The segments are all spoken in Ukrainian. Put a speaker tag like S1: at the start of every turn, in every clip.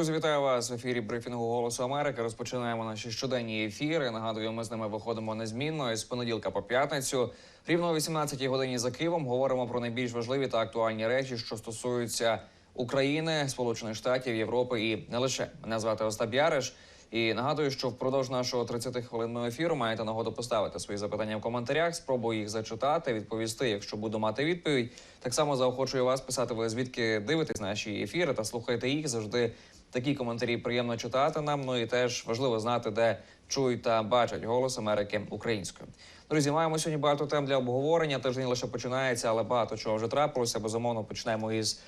S1: Друзі, вітаю вас в ефірі брифінгу Голосу Америки. Розпочинаємо наші щоденні ефіри. Нагадую, ми з ними виходимо незмінно з понеділка по п'ятницю. Рівно о 18 годині за Києвом говоримо про найбільш важливі та актуальні речі, що стосуються України, Сполучених Штатів, Європи і не лише. Мене звати Остап Яриш. І нагадую, що впродовж нашого 30 хвилинного ефіру маєте нагоду поставити свої запитання в коментарях. Спробую їх зачитати, відповісти, якщо буду мати відповідь. Так само заохочую вас писати ви звідки дивитесь наші ефіри та слухайте їх. Завжди такі коментарі приємно читати нам. Ну і теж важливо знати, де чують та бачать голос Америки українською. Друзі, маємо сьогодні багато тем для обговорення. Тиждень лише починається, але багато чого вже трапилося. Безумовно, почнемо із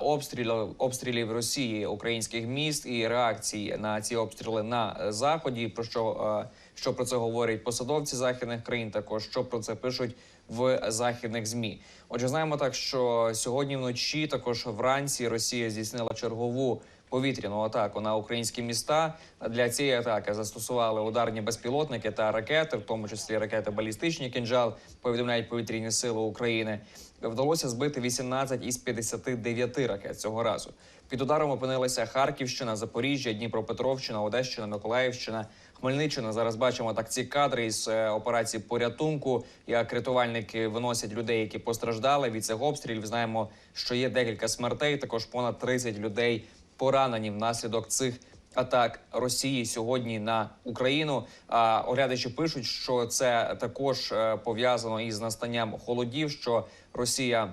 S1: обстрілів обстрілів Росії українських міст і реакції на ці обстріли на заході. Про що що про це говорять посадовці західних країн, також що про це пишуть в західних змі. Отже, знаємо так, що сьогодні вночі, також вранці, Росія здійснила чергову повітряну атаку на українські міста. Для цієї атаки застосували ударні безпілотники та ракети, в тому числі ракети балістичні кінжал. Повідомляють повітряні сили України. Вдалося збити 18 із 59 ракет цього разу. Під ударом опинилися Харківщина, Запоріжжя, Дніпропетровщина, Одещина, Миколаївщина. Хмельниччина зараз бачимо так ці кадри із е, операції порятунку. Як рятувальники виносять людей, які постраждали від цих обстрілів. Знаємо, що є декілька смертей. Також понад 30 людей поранені внаслідок цих атак Росії сьогодні на Україну. А оглядачі пишуть, що це також е, пов'язано із настанням холодів, що Росія.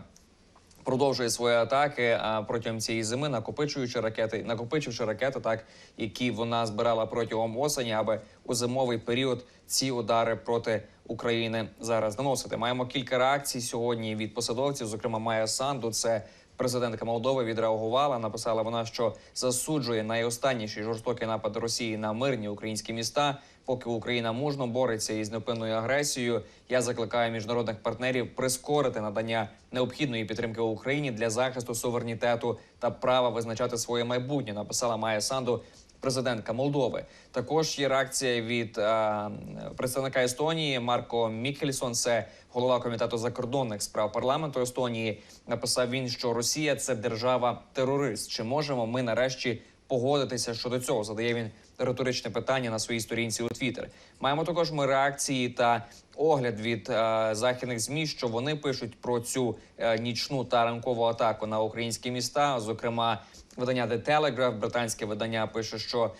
S1: Продовжує свої атаки а, протягом цієї зими, накопичуючи ракети, накопичивши ракети, так які вона збирала протягом осені, аби у зимовий період ці удари проти України зараз наносити. Маємо кілька реакцій сьогодні від посадовців. Зокрема, Майя Санду, це президентка Молдови, відреагувала. Написала вона, що засуджує найостанніший жорстокий напад Росії на мирні українські міста. Поки Україна мужно бореться із непинною агресією, я закликаю міжнародних партнерів прискорити надання необхідної підтримки Україні для захисту суверенітету та права визначати своє майбутнє. Написала Майя Санду, президентка Молдови. Також є реакція від е, представника Естонії Марко Мікельсон. Це голова комітету закордонних справ парламенту Естонії. Написав він, що Росія це держава терорист. Чи можемо ми нарешті погодитися щодо цього? Задає він риторичне питання на своїй сторінці у Твіттер. Маємо також ми реакції та огляд від е, західних змі, що вони пишуть про цю е, нічну та ранкову атаку на українські міста. Зокрема, видання The Telegraph, британське видання, пише, що е,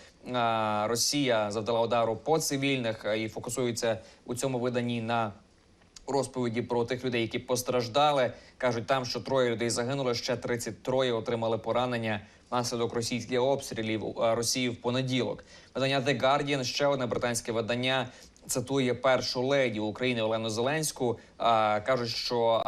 S1: Росія завдала удару по цивільних е, і фокусується у цьому виданні на розповіді про тих людей, які постраждали. кажуть там, що троє людей загинули, ще 33 отримали поранення внаслідок російських обстрілів е, Росії в понеділок. Видання The Guardian, ще одне британське видання. Цитує першу леді України Олену Зеленську. Кажуть, що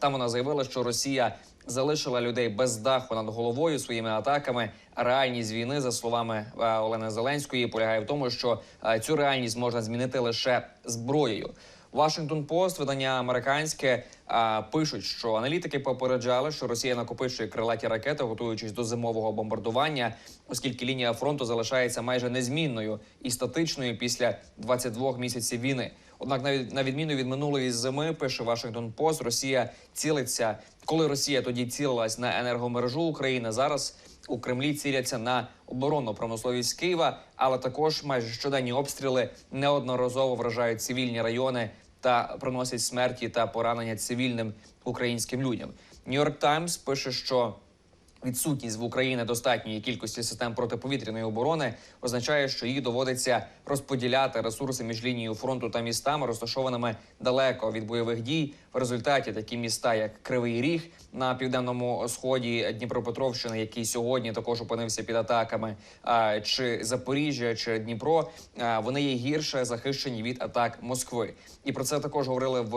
S1: там вона заявила, що Росія залишила людей без даху над головою своїми атаками. Реальність війни, за словами а, Олени Зеленської, полягає в тому, що а, цю реальність можна змінити лише зброєю. Вашингтон Пост, видання американське, пишуть, що аналітики попереджали, що Росія накопичує крилаті ракети, готуючись до зимового бомбардування, оскільки лінія фронту залишається майже незмінною і статичною після 22 місяців війни. Однак, навіть на відміну від минулої зими, пише Вашингтон Пост, Росія цілиться, коли Росія тоді цілилась на енергомережу України. Зараз у Кремлі ціляться на оборонну промисловість Києва, але також майже щоденні обстріли неодноразово вражають цивільні райони та приносять смерті та поранення цивільним українським людям. Нью-Йорк Таймс пише, що Відсутність в Україні достатньої кількості систем протиповітряної оборони означає, що їй доводиться розподіляти ресурси між лінією фронту та містами, розташованими далеко від бойових дій. В результаті такі міста, як Кривий Ріг на південному сході Дніпропетровщини, який сьогодні також опинився під атаками, чи Запоріжжя, чи Дніпро, вони є гірше захищені від атак Москви. І про це також говорили в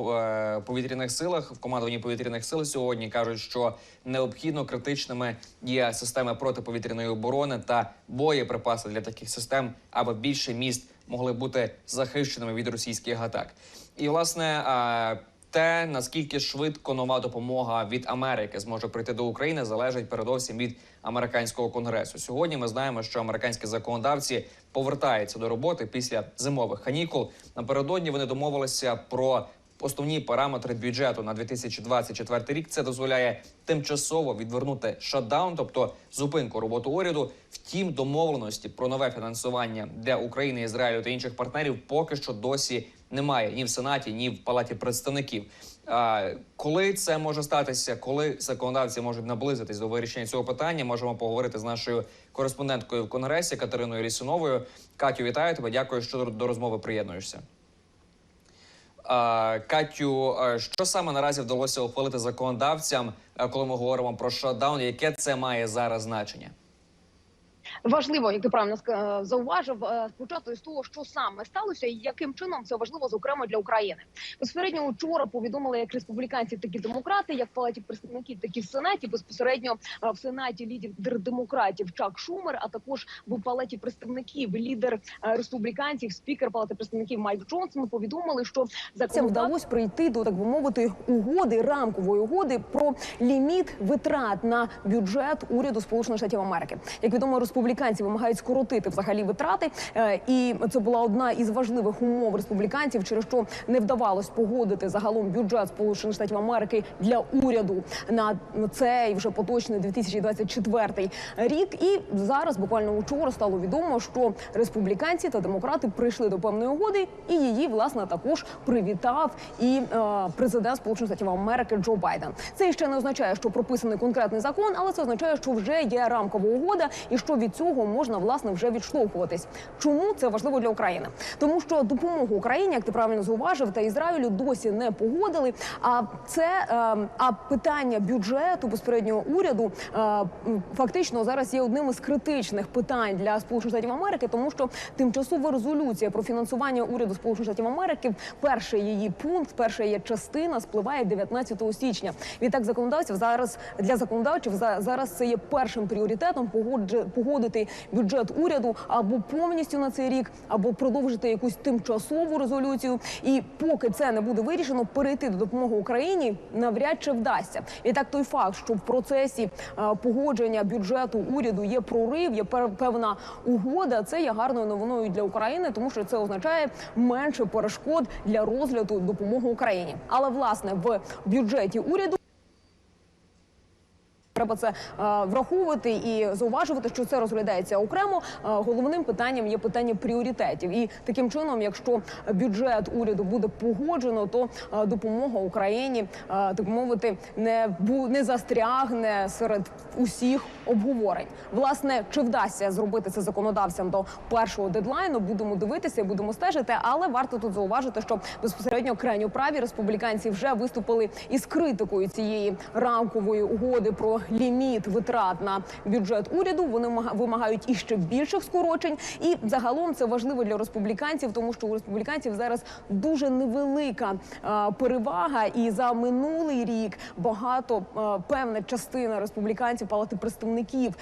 S1: е, повітряних силах в командуванні повітряних сил сьогодні. кажуть, що необхідно критичними є системи протиповітряної оборони та боєприпаси для таких систем, аби більше міст могли бути захищеними від російських атак. І власне. те, наскільки швидко нова допомога від Америки зможе прийти до України, залежить передовсім від американського конгресу. Сьогодні ми знаємо, що американські законодавці повертаються до роботи після зимових канікул. Напередодні вони домовилися про основні параметри бюджету на 2024 рік. Це дозволяє тимчасово відвернути шатдаун, тобто зупинку роботи уряду. Втім, домовленості про нове фінансування для України, Ізраїлю та інших партнерів поки що досі немає ні в сенаті, ні в палаті представників. А, коли це може статися, коли законодавці можуть наблизитись до вирішення цього питання, можемо поговорити з нашою кореспонденткою в конгресі Катериною Лісуновою. Катю, вітаю тебе. Дякую, що до- розмови приєднуєшся. Катю, що саме наразі вдалося ухвалити законодавцям, коли ми говоримо про шатдаун? Яке це має зараз значення?
S2: Важливо, як ти правильно зауважив, е, спочатку із того, що саме сталося, і яким чином це важливо, зокрема для України. Безпосередньо вчора повідомили як республіканці, так і демократи, як в палаті представників, так і в сенаті. Безпосередньо е, в сенаті лідер демократів Чак Шумер, а також в палаті представників лідер е, республіканців, спікер палати представників Майк Джонсон. Повідомили, що
S3: Це
S2: законодавство
S3: вдалося прийти до так би мовити угоди рамкової угоди про ліміт витрат на бюджет уряду Сполучених Штатів Америки. Як відомо, республіканці вимагають скоротити взагалі витрати, е, і це була одна із важливих умов республіканців, через що не вдавалось погодити загалом бюджет Сполучених Штатів Америки для уряду на цей вже поточний 2024 рік. І зараз буквально вчора стало відомо, що республіканці та демократи прийшли до певної угоди, і її власне також привітав і е, президент Сполучених Штатів Америки Джо Байден. Це ще не означає, що прописаний конкретний закон, але це означає, що вже є рамкова угода, і що від цього можна власне вже відштовхуватись. Чому це важливо для України? Тому що допомогу Україні, як ти правильно зауважив, та Ізраїлю досі не погодили. А це е, а питання бюджету безпереднього уряду е, фактично зараз є одним із критичних питань для Сполучених Штатів Америки, тому що тимчасова резолюція про фінансування уряду Сполучених Штатів Америки, перший її пункт, перша її частина спливає 19 січня. Відтак законодавців зараз для законодавців за- зараз це є першим пріоритетом погодж- погодити бюджет уряду або повністю на цей рік, або продовжити якусь тимчасову резолюцію. І поки це не буде вирішено, перейти до допомоги Україні навряд чи вдасться. І так той факт, що в процесі е, погодження бюджету уряду є прорив, є певна угода. Це є гарною новиною для України, тому що це означає менше перешкод для розгляду допомоги Україні. Але власне в бюджеті уряду. Треба це е, враховувати і зауважувати, що це розглядається окремо. Е, головним питанням є питання пріоритетів. І таким чином, якщо бюджет уряду буде погоджено, то е, допомога Україні так мовити не бу не застрягне серед усіх обговорень. Власне, чи вдасться зробити це законодавцям до першого дедлайну? Будемо дивитися, і будемо стежити. Але варто тут зауважити, що безпосередньо крайньо праві республіканці вже виступили із критикою цієї рамкової угоди про ліміт витрат на бюджет уряду. Вони мага- вимагають іще більших скорочень. І загалом це важливо для республіканців, тому що у республіканців зараз дуже невелика е, перевага. І за минулий рік багато е, певна частина республіканців палати представників.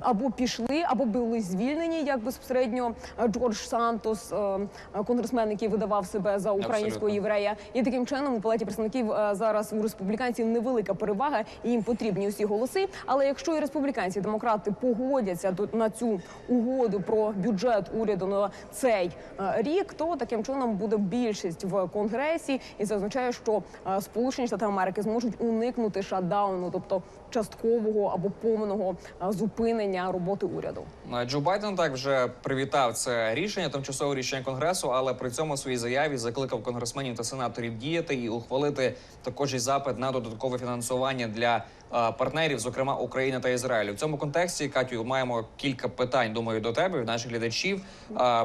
S3: Або пішли, або були звільнені, як безпосередньо е, Джордж Сантос, е, е, конгресмен, який видавав себе за українського єврея. І таким чином у палаті представників зараз у республіканців невелика перевага, і їм потрібні усі голоси. Але якщо і республіканці, і демократи погодяться на цю угоду про бюджет уряду на цей рік, то таким чином буде більшість в конгресі, і це означає, що Сполучені Штати Америки зможуть уникнути шатдауну, тобто часткового або повного е, зупинення роботи уряду.
S1: Е, Джо Байден так вже привітав це рішення, тимчасове рішення конгресу, але при цьому своїй заяві закликав конгресменів та сенаторів діяти і ухвалити також і запит на додаткове фінансування для е, партнерів, зокрема України та Ізраїлю. В цьому контексті Катю маємо кілька питань. Думаю, до тебе наших глядачів.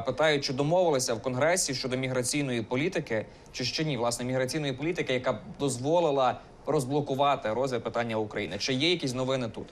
S1: Питають, чи домовилися в конгресі щодо міграційної політики, чи ще ні, власне, міграційної політики, яка б дозволила розблокувати розгляд питання України. Чи є якісь новини тут?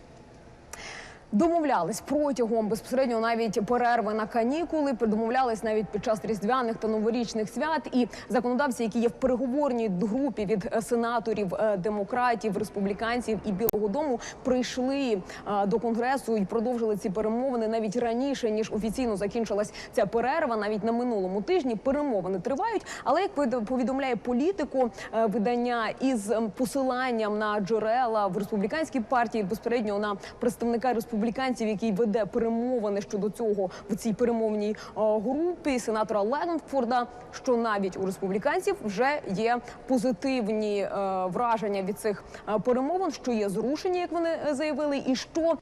S3: Домовлялись протягом безпосередньо навіть перерви на канікули. Домовлялись навіть під час різдвяних та новорічних свят. І законодавці, які є в переговорній групі від е, сенаторів, е, демократів, республіканців і Білого Дому, прийшли е, до конгресу і продовжили ці перемовини навіть раніше ніж офіційно закінчилась ця перерва. Навіть на минулому тижні перемовини тривають. Але як повід- повідомляє політику видання із ем, посиланням на джерела в республіканській партії, безпосередньо на представника республіканської республіканців, який веде перемовини щодо цього в цій перемовній е, групі сенатора Ленфорда, що навіть у республіканців вже є позитивні е, враження від цих е, перемовин, що є зрушення, як вони заявили, і що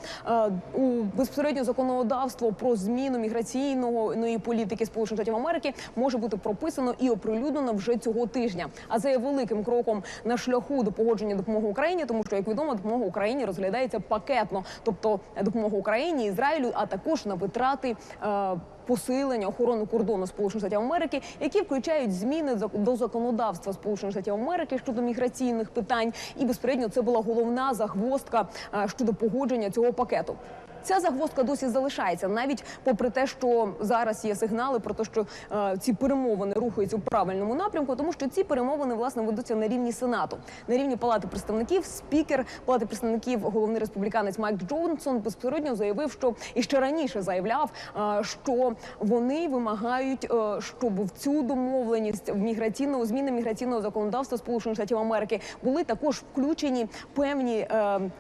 S3: у безпосередньо законодавство про зміну міграційної політики Сполучених Штатів Америки може бути прописано і оприлюднено вже цього тижня. А це є великим кроком на шляху до погодження допомоги Україні, тому що як відомо, допомога Україні розглядається пакетно, тобто допомога Україні, Ізраїлю, а також на витрати. е, Посилення охорони кордону Сполучених Штатів Америки, які включають зміни до законодавства Сполучених Штатів Америки щодо міграційних питань, і безпередньо це була головна загвоздка е, щодо погодження цього пакету. Ця загвоздка досі залишається, навіть попри те, що зараз є сигнали про те, що е, ці перемовини рухаються у правильному напрямку, тому що ці перемовини власне ведуться на рівні сенату, на рівні палати представників. Спікер палати представників, головний республіканець Майк Джонсон безпосередньо заявив, що і ще раніше заявляв, е, що вони вимагають, е, щоб в цю домовленість в міграційного зміни міграційного законодавства Сполучених Штатів Америки були також включені певні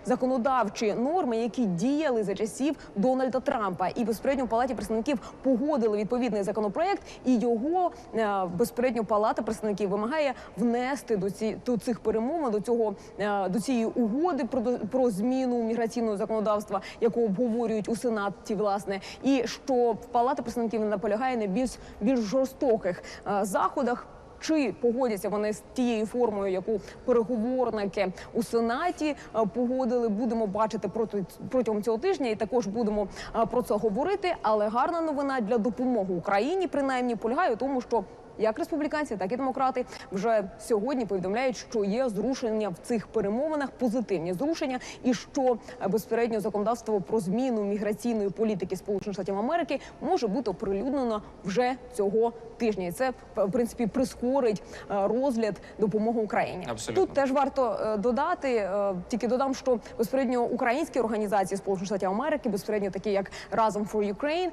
S3: законодавчі норми, які діяли за часів Дональда Трампа, і безпосередньо в палаті представників погодили відповідний законопроект, і його е, безпосередньо палата представників вимагає внести до ці до цих перемовин, до цього е, до цієї угоди про про зміну міграційного законодавства, яку обговорюють у сенаті, власне, і що палата представників наполягає на більш більш жорстоких е, заходах. Чи погодяться вони з тією формою, яку переговорники у сенаті е, погодили? Будемо бачити проти протягом цього тижня, і також будемо е, про це говорити. Але гарна новина для допомоги Україні, принаймні, полягає у тому, що як республіканці, так і демократи вже сьогодні повідомляють, що є зрушення в цих перемовинах, позитивні зрушення, і що е, безпередньо законодавство про зміну міграційної політики Сполучених Штатів Америки може бути оприлюднено вже цього тижня. І це в принципі прискорить е, розгляд допомоги Україні.
S1: Абсолютно.
S3: Тут теж варто е, додати. Тільки додам, що безпосередньо українські організації Сполучених Штатів Америки, безпосередньо такі як Разом for Ukraine,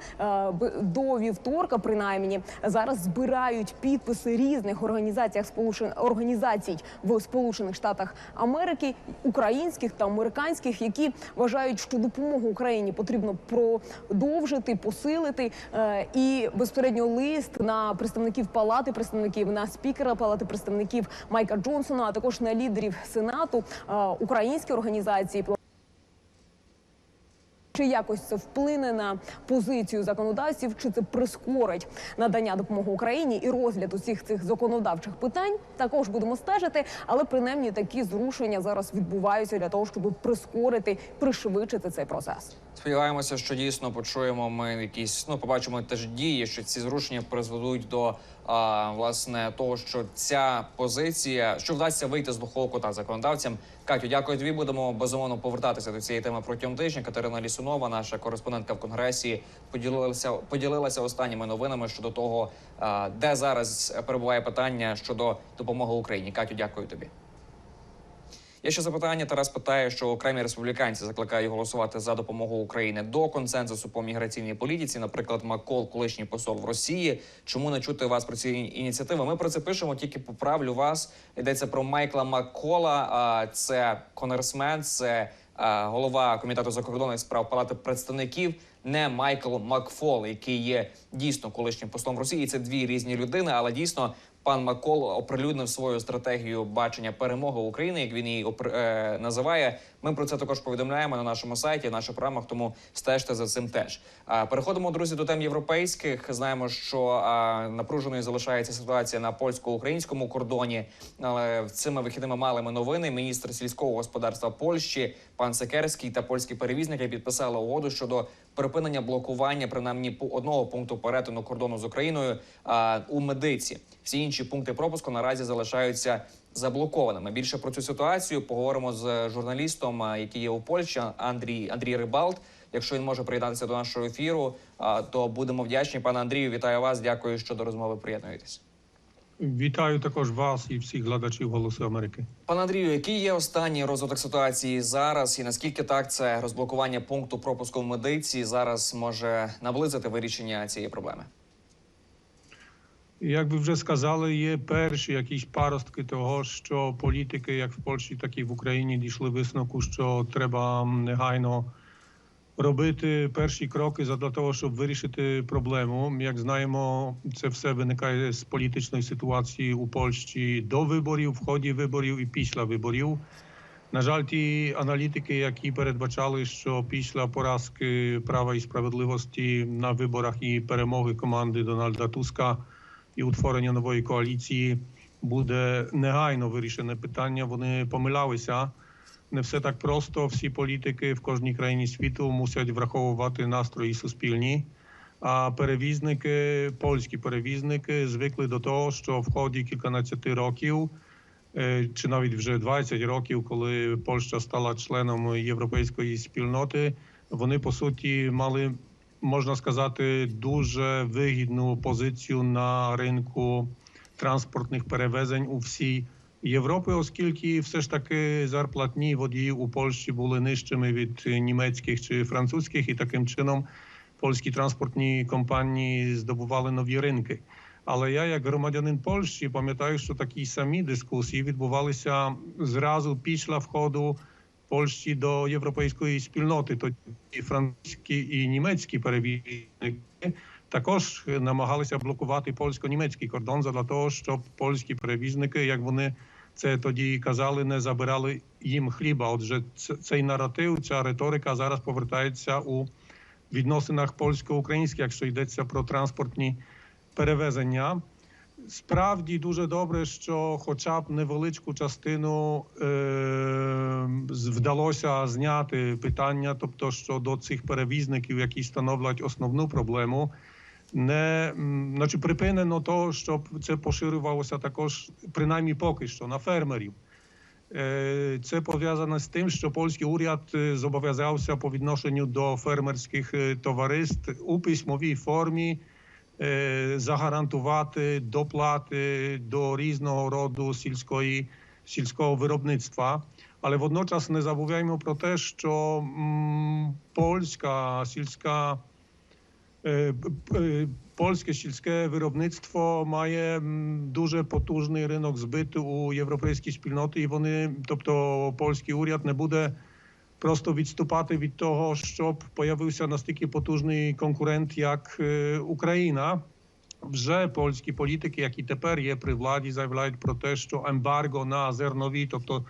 S3: до вівторка, принаймні, зараз збирають підписи різних організаціях Сполучен організацій в Сполучених Штатах Америки, українських та американських, які вважають, що допомогу Україні потрібно продовжити, посилити. Е, І безпосередньо лист на представників палати представників, на спікера палати представників Майка Джонсона, а також на лідерів сенату е, українські організації. Чи якось це вплине на позицію законодавців, чи це прискорить надання допомоги Україні і розгляд усіх цих законодавчих питань? Також будемо стежити, але принаймні такі зрушення зараз відбуваються для того, щоб прискорити, пришвидшити цей процес.
S1: Сподіваємося, що дійсно почуємо ми якісь, ну побачимо теж дії, що ці зрушення призведуть до а, власне того, що ця позиція, що вдасться вийти з глухого кута законодавцям. Катю, дякую тобі. Будемо безумовно повертатися до цієї теми протягом тижня. Катерина Лісунова, наша кореспондентка в конгресі, поділилася поділилася останніми новинами щодо того, де зараз перебуває питання щодо допомоги Україні. Катю, дякую тобі. Є ще запитання. Тарас питає, що окремі республіканці закликають голосувати за допомогу України до консенсусу по міграційній політиці. Наприклад, Макол, колишній посол в Росії. Чому не чути вас про ці ініціативи? Ми про це пишемо. Тільки поправлю вас. Йдеться про Майкла Маккола. Це конгресмен, це голова комітету закордонних справ Палати представників. Не Майкл Макфол, який є дійсно колишнім послом Росії. Це дві різні людини, але дійсно пан Макол оприлюднив свою стратегію бачення перемоги України, як він її опр- е, називає. Ми про це також повідомляємо на нашому сайті, в наших програмах, тому стежте за цим теж. А переходимо, друзі, до тем європейських. Знаємо, що а, напруженою залишається ситуація на польсько-українському кордоні. Але цими вихідними мали ми новини. Міністр сільського господарства Польщі, пан Секерський та польські перевізники підписали угоду щодо припинення блокування принаймні одного пункту перетину кордону з Україною а, у медиці. Всі інші пункти пропуску наразі залишаються заблокованими. Більше про цю ситуацію поговоримо з журналістом, який є у Польщі, Андрій Андрій Рибалт. Якщо він може приєднатися до нашого ефіру, то будемо вдячні. Пане Андрію, вітаю вас. Дякую, що до розмови приєднуєтесь.
S4: Вітаю також вас і всіх глядачів Голосу Америки.
S1: Пане Андрію, який є останній розвиток ситуації зараз, і наскільки так це розблокування пункту пропуску в медиці зараз може наблизити вирішення цієї проблеми?
S4: Як ви вже сказали, є перші якісь паростки того, що політики, як в Польщі, так і в Україні, дійшли висновку, що треба негайно робити перші кроки для того, щоб вирішити проблему. Як знаємо, це все виникає з політичної ситуації у Польщі до виборів, в ході виборів і після виборів. На жаль, ті аналітики, які передбачали, що після поразки права і справедливості на виборах і перемоги команди Дональда Туска і утворення нової коаліції буде негайно вирішене питання. Вони помилялися. Не все так просто. Всі політики в кожній країні світу мусять враховувати настрої суспільні. А перевізники, польські перевізники, звикли до того, що в ході кільканадцяти років е, чи навіть вже 20 років, коли Польща стала членом європейської спільноти, вони по суті мали, можна сказати, дуже вигідну позицію на ринку транспортних перевезень у всій Європі, оскільки все ж таки зарплатні водіїв у Польщі були нижчими від німецьких чи французьких, і таким чином польські транспортні компанії здобували нові ринки. Але я, як громадянин Польщі, пам'ятаю, що такі самі дискусії відбувалися зразу після входу Польщі до європейської спільноти. Тоді французькі і німецькі перевізники також намагалися блокувати польсько-німецький кордон для того, щоб польські перевізники, як вони це тоді казали, не забирали їм хліба. Отже, цей наратив, ця риторика зараз повертається у відносинах польсько-українських, якщо йдеться про транспортні перевезення. Справді дуже добре, що хоча б невеличку частину е, вдалося зняти питання, тобто щодо цих перевізників, які становлять основну проблему. Не значить, припинено то, щоб це поширювалося також, принаймні поки що, на фермерів. Е, Це пов'язане з тим, що польський уряд е, зобов'язався по відношенню до фермерських е, товариств у письмовій формі загарантувати доплати до різного роду сільської, сільського виробництва. Але водночас не забуваємо про те, що м, польська сільська е, п- е, польське сільське виробництво має м, дуже потужний ринок збиту у європейській спільноті, і вони, тобто польський уряд, не буде просто відступати від того, щоб появився настільки потужний конкурент, як е, Україна. Вже польські політики, які тепер є при владі, заявляють про те, що ембарго на зернові, тобто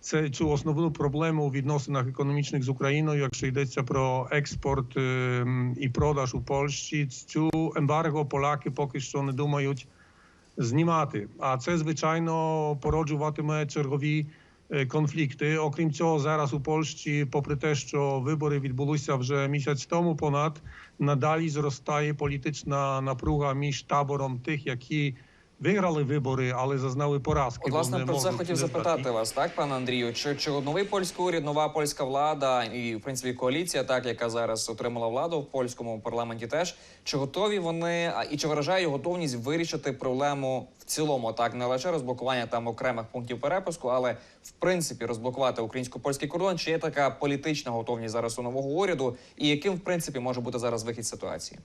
S4: це цю основну проблему у відносинах економічних з Україною, якщо йдеться про експорт ем, і продаж у Польщі, цю ембарго поляки поки що не думають знімати. А це звичайно породжуватиме чергові е, конфлікти. Окрім цього, зараз у Польщі, попри те, що вибори відбулися вже місяць тому, понад надалі зростає політична напруга між табором тих, які виграли вибори, але зазнали поразки.
S1: От, власне, про це хотів запитати вас, так, пане Андрію? Чи, чи новий польський уряд, нова польська влада і, в принципі, коаліція, так яка зараз отримала владу в польському парламенті, теж чи готові вони і чи виражає готовність вирішити проблему в цілому, так не лише розблокування там окремих пунктів перепуску, але в принципі розблокувати українсько-польський кордон? Чи є така політична готовність зараз у нового уряду? І яким в принципі може бути зараз вихід ситуації?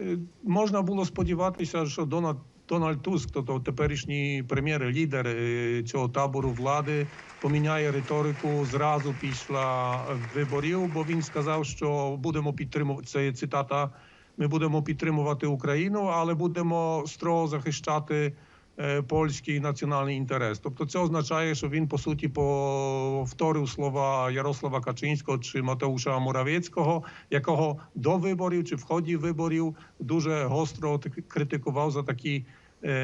S4: Е, Можна було сподіватися, що Дональд, Дональд Туск, тобто теперішній прем'єр, лідер е, цього табору влади, поміняє риторику зразу після виборів, бо він сказав, що будемо підтримувати це цитата. Ми будемо підтримувати Україну, але будемо строго захищати е, польський національний інтерес. Тобто, це означає, що він по суті повторив слова Ярослава Качинського чи Матеуша Моравецького, якого до виборів чи в ході виборів дуже гостро критикував за такі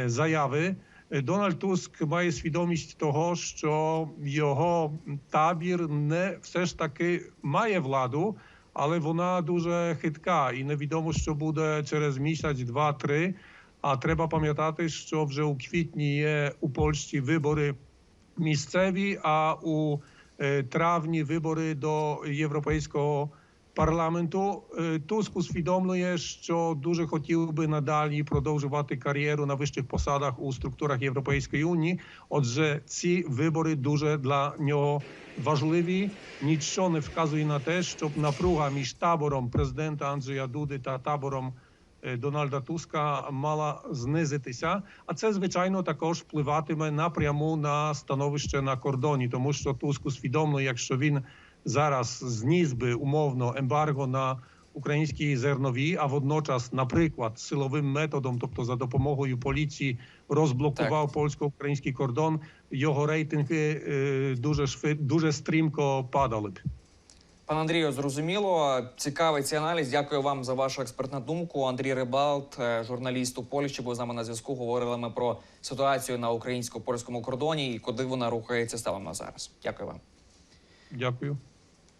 S4: заяви. Е, Дональд Туск має свідомість того, що його табір не все ж таки має владу, але вона дуже хитка, і невідомо, що буде через місяць, два, три. А треба пам'ятати, що вже у квітні є у Польщі вибори місцеві, а у е, травні вибори до Європейського парламенту. Е, Туск усвідомлює, що дуже хотів би надалі продовжувати кар'єру на вищих посадах у структурах Європейської унії. Отже, ці вибори дуже для нього важливі. Нічого не вказує на те, щоб напруга між табором президента Анджея Дуди та табором е, Дональда Туска мала знизитися. А це звичайно також впливатиме напряму на становище на кордоні, тому що Туск усвідомлює, якщо він зараз зніс би умовно ембарго на українські зернові, а водночас, наприклад, силовим методом, тобто за допомогою поліції, розблокував польсько-український кордон, його рейтинги е, дуже швид, дуже стрімко падали б.
S1: Пане Андрію, зрозуміло. Цікавий цей аналіз. Дякую вам за вашу експертну думку. Андрій Рибалт, е, журналіст у Польщі, був з нами на зв'язку. Говорили ми про ситуацію на українсько-польському кордоні і куди вона рухається станом на зараз. Дякую вам.
S4: Дякую.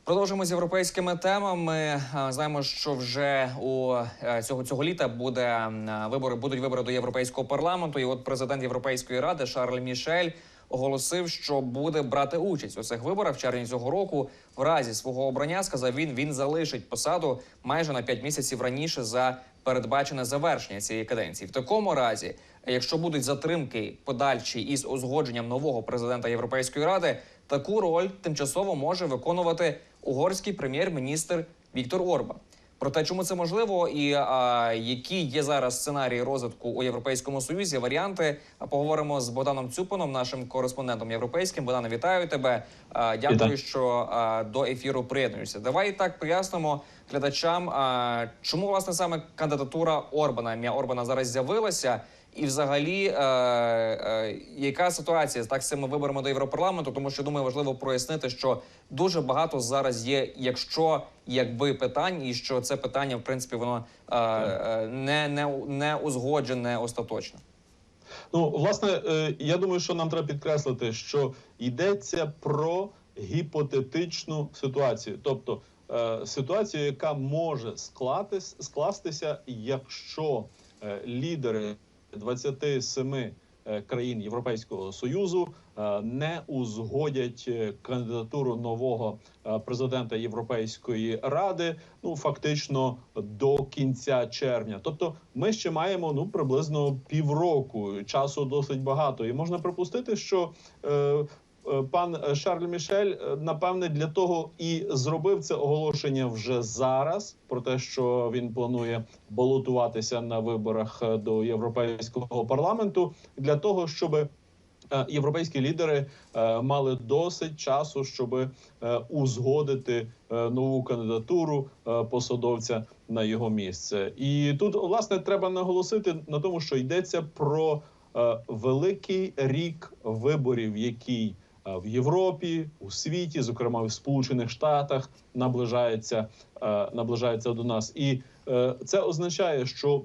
S1: Продовжимо з європейськими темами. Знаємо, що вже у е, цього цього літа буде е, вибори, будуть вибори до європейського парламенту. І от президент Європейської ради Шарль Мішель оголосив, що буде брати участь у цих виборах в червні цього року. В разі свого обрання сказав він, він залишить посаду майже на 5 місяців раніше за передбачене завершення цієї каденції. В такому разі, якщо будуть затримки подальші із узгодженням нового президента Європейської ради, таку роль тимчасово може виконувати угорський прем'єр-міністр Віктор Орбан. Про те, чому це можливо, і а, які є зараз сценарії розвитку у Європейському Союзі, варіанти. Поговоримо з Богданом Цюпином, нашим кореспондентом європейським. Богдане, вітаю тебе. А, дякую,
S5: Вітаю.
S1: що а, до ефіру приєднуєшся. Давай так пояснимо глядачам, а, чому власне саме кандидатура Орбана, ім'я Орбана зараз з'явилася. І, взагалі, е, е, яка ситуація так з цими виборами до Європарламенту? Тому що думаю, важливо прояснити, що дуже багато зараз є, якщо якби питань, і що це питання, в принципі, воно е, е, не, не, не узгоджене остаточно.
S5: Ну, власне, е, я думаю, що нам треба підкреслити, що йдеться про гіпотетичну ситуацію, тобто е, ситуацію, яка може склатись, скластися, якщо е, лідери 27 е, країн Європейського союзу е, не узгодять е, кандидатуру нового президента Європейської ради. Ну фактично до кінця червня. Тобто, ми ще маємо ну приблизно півроку часу досить багато, і можна припустити, що. Пан Шарль Мішель е, напевне для того і зробив це оголошення вже зараз про те, що він планує балотуватися на виборах е, до європейського парламенту, для того, щоб е, європейські лідери е, мали досить часу, щоб е, узгодити е, нову кандидатуру е, посадовця на його місце. І тут власне треба наголосити на тому, що йдеться про е, великий рік виборів, який е, в Європі, у світі, зокрема в Сполучених Штатах, наближається, е, наближається до нас, і е, це означає, що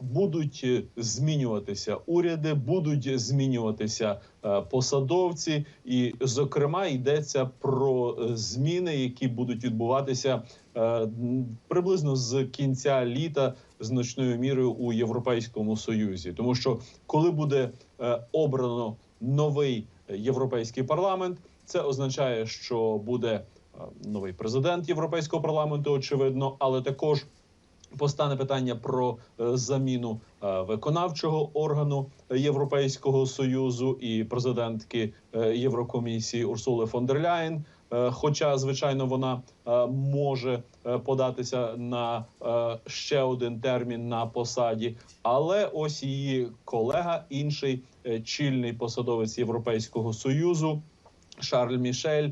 S5: будуть е, змінюватися уряди, будуть змінюватися е, посадовці, і зокрема йдеться про е, зміни, які будуть відбуватися е, приблизно з кінця літа значною мірою у Європейському Союзі, тому що коли буде е, обрано новий європейський парламент, це означає, що буде е, новий президент Європейського парламенту, очевидно, але також постане питання про е, заміну е, виконавчого органу Європейського союзу і президентки Єврокомісії Урсули фон дер Ляєн. Е, Хоча, звичайно, вона е, може е, податися на ще один термін на посаді, але ось її колега, інший чільний посадовець Європейського союзу, Шарль Мішель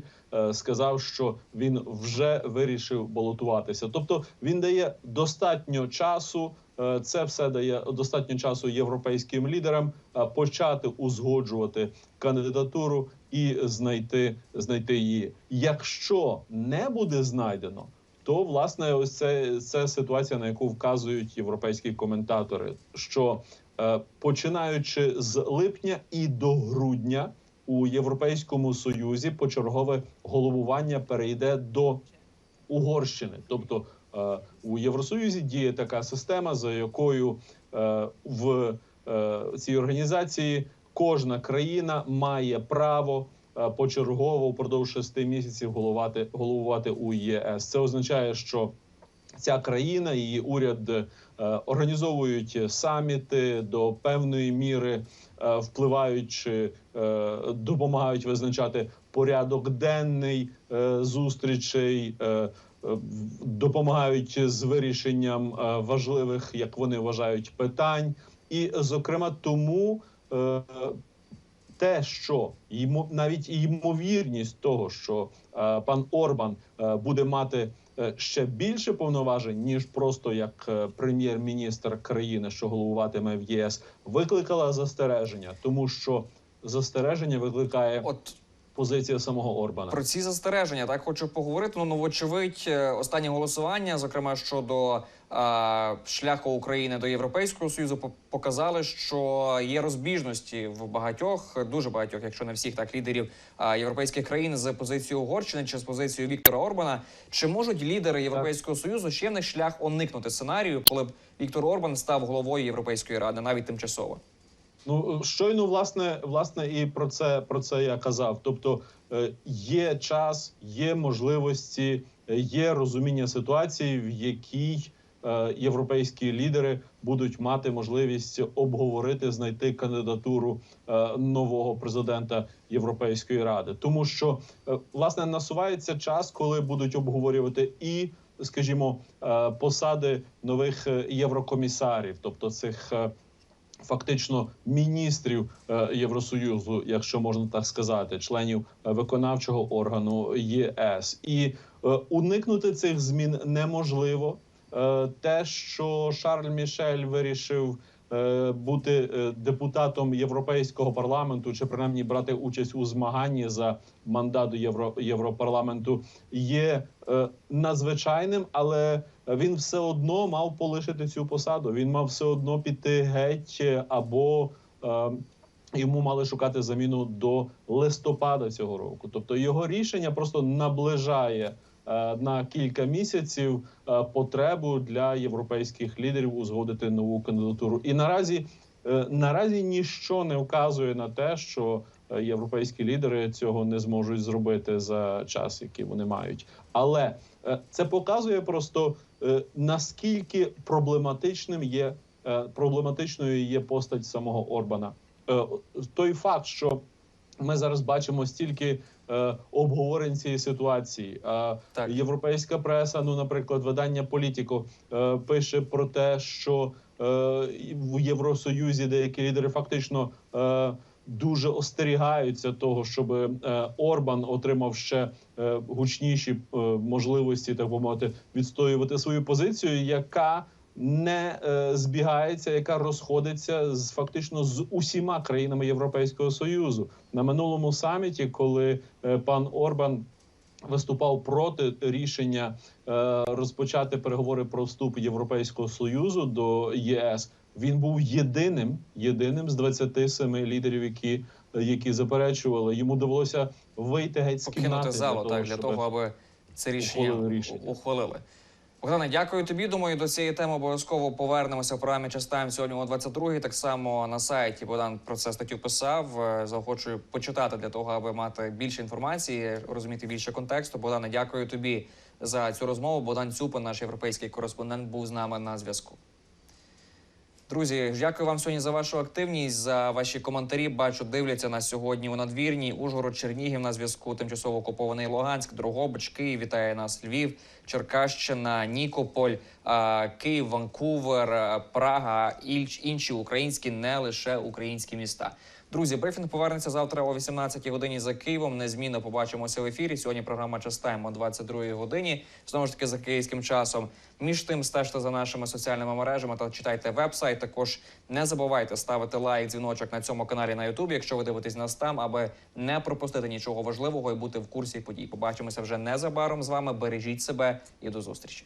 S5: сказав, що він вже вирішив балотуватися. Тобто він дає достатньо часу. Це все дає достатньо часу європейським лідерам почати узгоджувати кандидатуру і знайти, знайти її. Якщо не буде знайдено, то власне ось це, це ситуація, на яку вказують європейські коментатори. Що е, починаючи з липня і до грудня у Європейському Союзі почергове головування перейде до Угорщини, тобто е, у Євросоюзі діє така система, за якою е, в е, цій організації кожна країна має право е, почергово впродовж шести місяців головувати головувати у ЄС. Це означає, що ця країна її уряд е, організовують саміти до певної міри, е, впливаючи, допомагають визначати порядок денний зустрічей. Допомагають з вирішенням важливих, як вони вважають, питань, і зокрема тому те, що навіть ймовірність того, що е, пан Орбан е, буде мати е, ще більше повноважень ніж просто як е, прем'єр-міністр країни, що головуватиме в ЄС, викликала застереження, тому що застереження викликає
S1: От
S5: позиція самого Орбана.
S1: Про ці застереження так хочу поговорити. Ну, ну вочевидь, е, останнє голосування, зокрема щодо е, шляху України до Європейського союзу, показали, що є розбіжності в багатьох, дуже багатьох, якщо не всіх, так лідерів е, європейських країн з позицією Угорщини чи з позицією Віктора Орбана. Чи можуть лідери Європейського союзу ще них шлях уникнути сценарію, коли б Віктор Орбан став головою Європейської ради, навіть тимчасово?
S5: Ну щойно власне, власне, і про це про це я казав. Тобто е, є час, є можливості, е, є розуміння ситуації, в якій е, європейські лідери будуть мати можливість обговорити, знайти кандидатуру е, нового президента Європейської ради, тому що е, власне насувається час, коли будуть обговорювати і. Скажімо, е, посади нових е, єврокомісарів, тобто цих е, фактично міністрів е, Євросоюзу, якщо можна так сказати, членів е, виконавчого органу ЄС, і е, уникнути цих змін неможливо. Те, що Шарль Мішель вирішив бути е, депутатом Європейського парламенту, чи принаймні брати участь у змаганні за мандат Євро, Європарламенту, є е, надзвичайним, але він все одно мав полишити цю посаду. Він мав все одно піти геть е, або е, йому мали шукати заміну до листопада цього року. Тобто його рішення просто наближає е, на кілька місяців е, потребу для європейських лідерів узгодити нову кандидатуру. І наразі е, наразі ніщо не вказує на те, що е, європейські лідери цього не зможуть зробити за час, який вони мають. Але е, це показує просто е, наскільки проблематичним є е, проблематичною є постать самого Орбана. Е, Той факт, що ми зараз бачимо стільки е, обговорень цієї ситуації. А
S1: Так.
S5: європейська преса, ну, наприклад, видання Політіко е, пише про те, що е, в Євросоюзі деякі лідери фактично. Е, Дуже остерігаються того, щоб е, Орбан отримав ще е, гучніші е, можливості, так би мовити, відстоювати свою позицію, яка не е, збігається, яка розходиться з фактично з усіма країнами Європейського союзу на минулому саміті, коли е, пан Орбан виступав проти рішення е, розпочати переговори про вступ Європейського союзу до ЄС. Він був єдиним, єдиним з 27 лідерів, які, які заперечували. Йому довелося вийти геть з кімнати
S1: залу, так для
S5: щоб-
S1: того, аби це рішення
S5: ухвалили рішення.
S1: ухвалили. Богдане, дякую тобі. Думаю, до цієї теми обов'язково повернемося в програмі Частаєм сьогодні о 22-й. Так само на сайті Богдан про це статтю писав. Е, Заохочую почитати для того, аби мати більше інформації, розуміти більше контексту. Богдане, дякую тобі за цю розмову. Богдан Цюпин, наш європейський кореспондент, був з нами на зв'язку. Друзі, дякую вам сьогодні за вашу активність, за ваші коментарі. Бачу, дивляться нас сьогодні у надвірній. Ужгород, Чернігів на зв'язку. Тимчасово окупований Луганськ, Дрогобич, Київ. Вітає нас Львів, Черкащина, Нікополь, Київ, Ванкувер, Прага, інші українські, не лише українські міста. Друзі, брифінг повернеться завтра о 18 годині за Києвом. Незмінно побачимося в ефірі. Сьогодні програма «Частаємо» о 22 годині. Знову ж таки за київським часом. Між тим стежте за нашими соціальними мережами та читайте веб-сайт. Також не забувайте ставити лайк, дзвіночок на цьому каналі на Ютубі, якщо ви дивитесь нас там, аби не пропустити нічого важливого і бути в курсі подій. Побачимося вже незабаром з вами. Бережіть себе і до зустрічі.